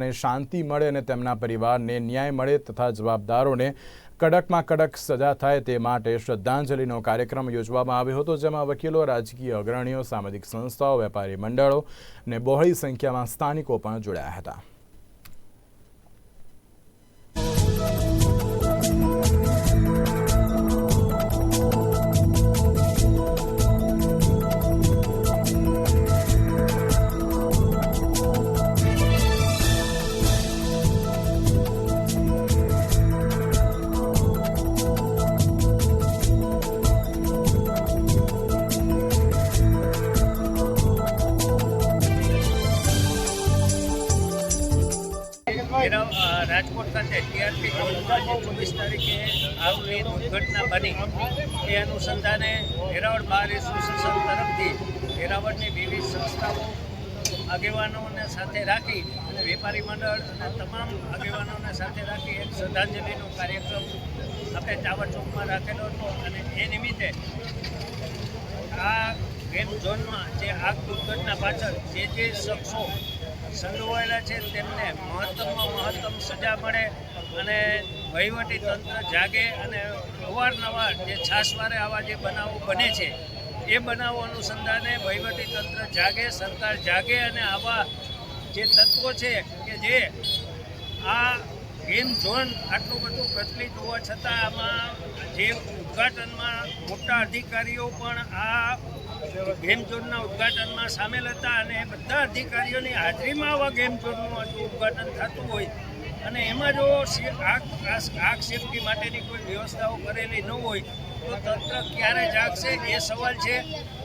ને શાંતિ મળે અને તેમના પરિવારને ન્યાય મળે તથા જવાબદારોને કડકમાં કડક સજા થાય તે માટે શ્રદ્ધાંજલિનો કાર્યક્રમ યોજવામાં આવ્યો હતો, જેમાં વકીલો, રાજકીય અગ્રણીઓ, સામાજિક સંસ્થાઓ, વેપારી મંડળો અને બહોળી સંખ્યામાં સ્થાનિકો પણ જોડાયા હતા. એના રાજકોટ ખાતે ટીઆરપી ચોવીસ તારીખે આવી દુર્ઘટના બની, એ અનુસંધાને વેરાવળ બાર એસોસિએશન તરફથી વેરાવળની વિવિધ સંસ્થાઓ આગેવાનોને સાથે રાખી અને વેપારી મંડળ અને તમામ આગેવાનોને સાથે રાખી એક શ્રદ્ધાંજલિનો કાર્યક્રમ આપણે ટાવર ચોકમાં રાખેલો હતો અને એ નિમિત્તે આ ગેમ ઝોનમાં જે આગ દુર્ઘટના પાછળ જે જે શખ્સો સંડોવાયેલા છે તેમને મહત્તમમાં મહત્તમ સજા મળે અને વહીવટી તંત્ર જાગે અને અવારનવાર જે છાસવારે આવા જે બનાવો બને છે, એ બનાવો અનુસંધાને વહીવટી તંત્ર જાગે, સરકાર જાગે અને આવા જે તત્વો છે કે જે આ ગેમ ઝોન આટલું બધું પ્રચલિત હોવા છતાં આમાં જે ઉદ્ઘાટનમાં મોટા અધિકારીઓ પણ આ ગેમ ઉદ્ઘાટનમાં સામેલ હતા અને બધા અધિકારીઓની હાજરીમાં આવા ગેમ ઝોનનું ઉદઘાટન થતું હોય. અને એમાં જો આગ સેફટી માટેની કોઈ વ્યવસ્થાઓ કરેલી ન હોય, તો તંત્ર ક્યારે જાગશે એ સવાલ છે.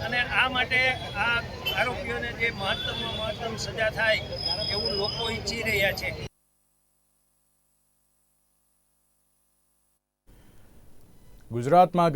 અને આ માટે આ આરોપીઓને જે મહત્તમમાં મહત્તમ સજા થાય એવું લોકો ઈચ્છી રહ્યા છે. ગુજરાતમાં